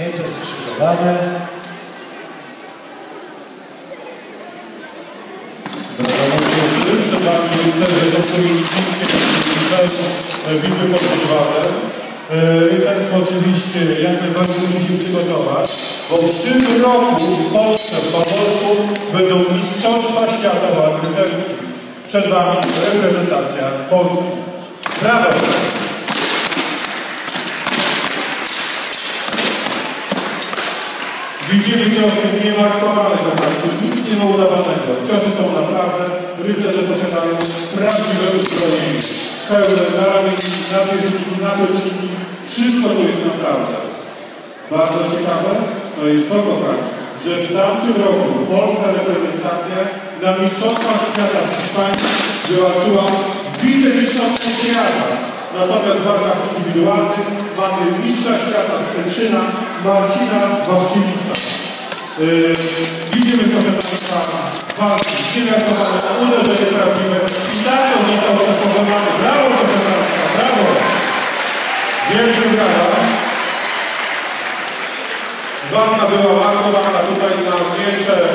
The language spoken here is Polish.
Miecze skrzyżowane. Przed Wami rycerze Bitwy pod Podwalem. Rycerstwo oczywiście jak najbardziej musi się przygotować, bo w tym roku w Polsce, w Bałolku będą Mistrzostwa Świata Walk Rycerskich. Przed Wami reprezentacja Polski. Brawo! Widzimy ciosy niemarkowane kontaktu, nic nie ma udawanego. Ciosy są naprawdę, rycerze posiadają prawdziwe uzbrojenie. Pełne zaramienki, napięczniki, napięczniki, wszystko to jest naprawdę. Bardzo ciekawe to jest to, kochani, że w tamtym roku polska reprezentacja na Mistrzostwach Świata w Hiszpanii wywalczyła wicemistrzostwo świata. Natomiast w walkach indywidualnych mamy mistrza świata z Tetrzyna, Marcina Waszkiewicza. Yy, widzimy, proszę Państwa, walki niewiadomowe, uderzenie prawdziwe i tak to zostało zaproponowane. Brawo, proszę Państwa, brawo! Wielkie brawa. Walka była markowana tutaj na e, jedno